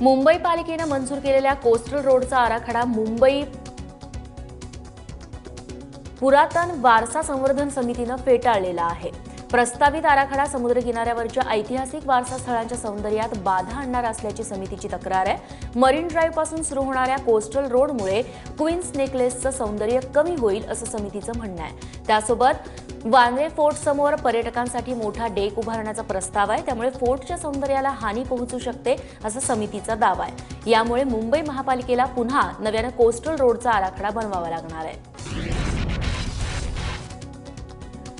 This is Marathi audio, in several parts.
मुंबई पालिकेनं मंजूर केलेल्या कोस्टल रोडचा आराखडा मुंबई पुरातन वारसा संवर्धन समितीनं फेटाळलेला आहे. प्रस्तावित आराखडा समुद्र किनाऱ्यावरच्या ऐतिहासिक वारसा स्थळांच्या सौंदर्यात बाधा आणणार असल्याची समितीची तक्रार आहे. मरीन ड्राईव्हपासून सुरू होणाऱ्या कोस्टल रोडमुळे क्वीन्स नेकलेसचं सौंदर्य कमी होईल असं समितीचं म्हणणं आहे. त्यासोबत वांद्रे फोर्ट समोर पर्यटकांसाठी मोठा डेक उभारण्याचा प्रस्ताव आहे. त्यामुळे फोर्टच्या सौंदर्याला हानी पोहोचू शकते असं समितीचा दावा आहे. यामुळे मुंबई महापालिकेला पुन्हा नव्यानं कोस्टल रोडचा आराखडा बनवावा लागणार आहे.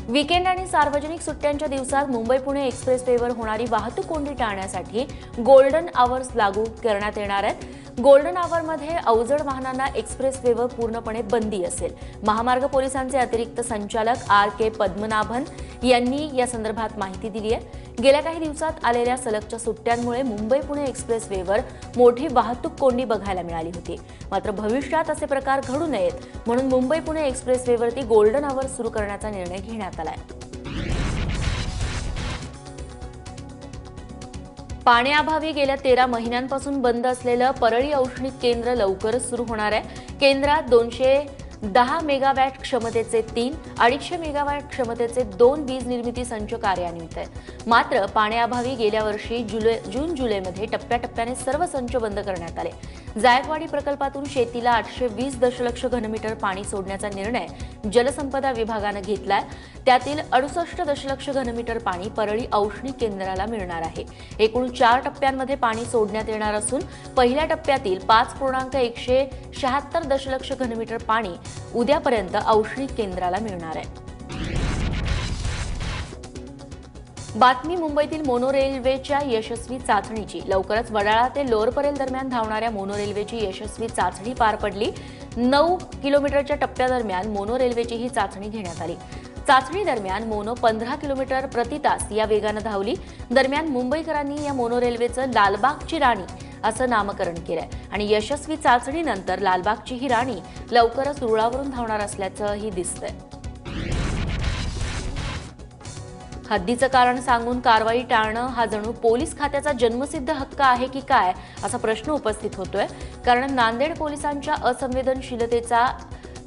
विकेंड आणि सार्वजनिक सुट्ट्यांच्या दिवसात मुंबई पुणे एक्सप्रेस वेवर होणारी वाहतूक कोंडी टाळण्यासाठी गोल्डन आवर्स लागू करण्यात येणार आहेत. गोल्डन आवरमध्ये अवजड वाहनांना एक्सप्रेस वेवर पूर्णपणे बंदी असेल. महामार्ग पोलिसांचे अतिरिक्त संचालक आर के पद्मनाभन यांनी या संदर्भात माहिती दिली आहे. गेल्या काही दिवसात आलेल्या सलगच्या सुट्ट्यांमुळे मुंबई पुणे एक्सप्रेस वेवर मोठी वाहतूक कोंडी बघायला मिळाली होती. मात्र भविष्यात असे प्रकार घडू नयेत म्हणून मुंबई पुणे एक्सप्रेस वेवरती गोल्डन आवर सुरू करण्याचा निर्णय घेण्यात आलाय पाण्याअभावी गेल्या तेरा महिन्यांपासून बंद असलेलं परळी औष्णिक केंद्र लवकरच सुरू होणार आहे. केंद्रात दोनशे दहा मेगावॅट क्षमतेचे तीन अडीचशे मेगावॅट क्षमतेचे दोन वीज निर्मिती संच कार्यान्वित आहेत. मात्र पाण्याअभावी गेल्या वर्षी जुलै जून जुलैमध्ये टप्प्याटप्प्याने सर्व संच बंद करण्यात आले. जायकवाडी प्रकल्पातून शेतीला आठशे वीस दशलक्ष घनमीटर पाणी सोडण्याचा निर्णय जलसंपदा विभागानं घेतलाय. त्यातील अडुसष्ट दशलक्ष घनमीटर पाणी परळी औष्णिक केंद्राला मिळणार आहे. एकूण चार टप्प्यांमध्ये पाणी सोडण्यात येणार असून पहिल्या टप्प्यातील पाच पूर्णांक एकशे शहात्तर दशलक्ष घनमीटर पाणी उद्यापर्यंत औष्णिक केंद्राला मिळणार आहे. बातमी मुंबईतील मोनो रेल्वेच्या यशस्वी चाचणीची. लवकरच वडाळा ते लोअरपरेल दरम्यान धावणाऱ्या मोनो रेल्वेची यशस्वी चाचणी पार पडली. नऊ किलोमीटरच्या टप्प्यादरम्यान मोनो रेल्वेची ही चाचणी घेण्यात आली. चाचणी दरम्यान मोनो पंधरा किलोमीटर प्रति तास या वेगानं धावली. दरम्यान मुंबईकरांनी या मोनो रेल्वेचं लालबागची राणी असं नामकरण केलंय. आणि यशस्वी चाचणीनंतर लालबागची ही राणी लवकरच रुळावरून धावणार असल्याचंही दिसतंय. हद्दीचं कारण सांगून कारवाई टाळणं हा जणू पोलीस खात्याचा जन्मसिद्ध हक्क आहे की काय असा प्रश्न उपस्थित होतोय. कारण नांदेड पोलिसांच्या असंवेदनशीलतेचा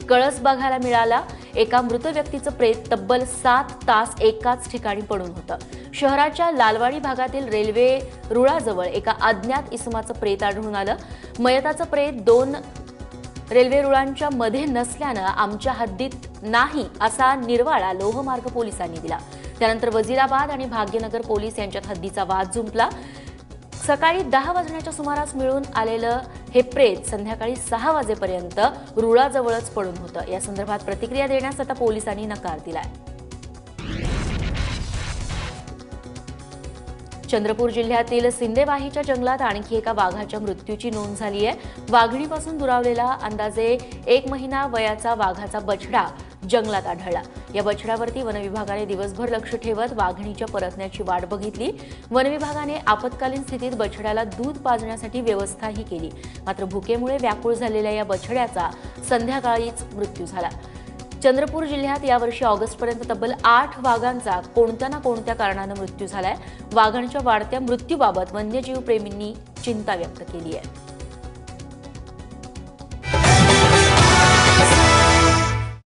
कळस बघायला मिळाला. एका मृत व्यक्तीचं प्रेत तब्बल सात तास एकाच ठिकाणी पडून होतं. शहराच्या लालवाडी भागातील रेल्वे रुळाजवळ एका अज्ञात इसमाचं प्रेत आढळून आलं. मयताचं प्रेत दोन रेल्वे रुळांच्या मध्ये नसल्यानं आमच्या हद्दीत नाही असा निर्वाळा लोहमार्ग पोलिसांनी दिला. त्यानंतर वजिराबाद आणि भाग्यनगर पोलीस यांच्यात हद्दीचा वाद जुंपला. सकाळी दहा वाजण्याच्या सुमारास मिळून आलेलं हे प्रेत संध्याकाळी सहा वाजेपर्यंत रुळाजवळच पडून होतं. या संदर्भात प्रतिक्रिया देण्यास आता पोलिसांनी नकार दिलाय. चंद्रपूर जिल्ह्यातील सिंदेवाहीच्या जंगलात आणखी एका वाघाच्या मृत्यूची नोंद झाली आहे. वाघणीपासून दुरावलेला अंदाजे एक महिना वयाचा वाघाचा बछडा जंगलात आढळला. या बछड्यावरती वनविभागाने दिवसभर लक्ष ठेवत वाघणीच्या परतण्याची वाट बघितली. वनविभागाने आपत्कालीन स्थितीत बछड्याला दूध पाजण्यासाठी व्यवस्थाही केली. मात्र भुकेमुळे व्याकुळ झालेल्या या बछड्याचा संध्याकाळीच मृत्यू झाला. चंद्रपूर जिल्ह्यात यावर्षी ऑगस्टपर्यंत तब्बल आठ वाघांचा कोणत्या ना कोणत्या कारणानं मृत्यू झालाय? वाघांच्या वाढत्या मृत्यूबाबत वन्यजीव प्रेमींनी चिंता व्यक्त केली आहे.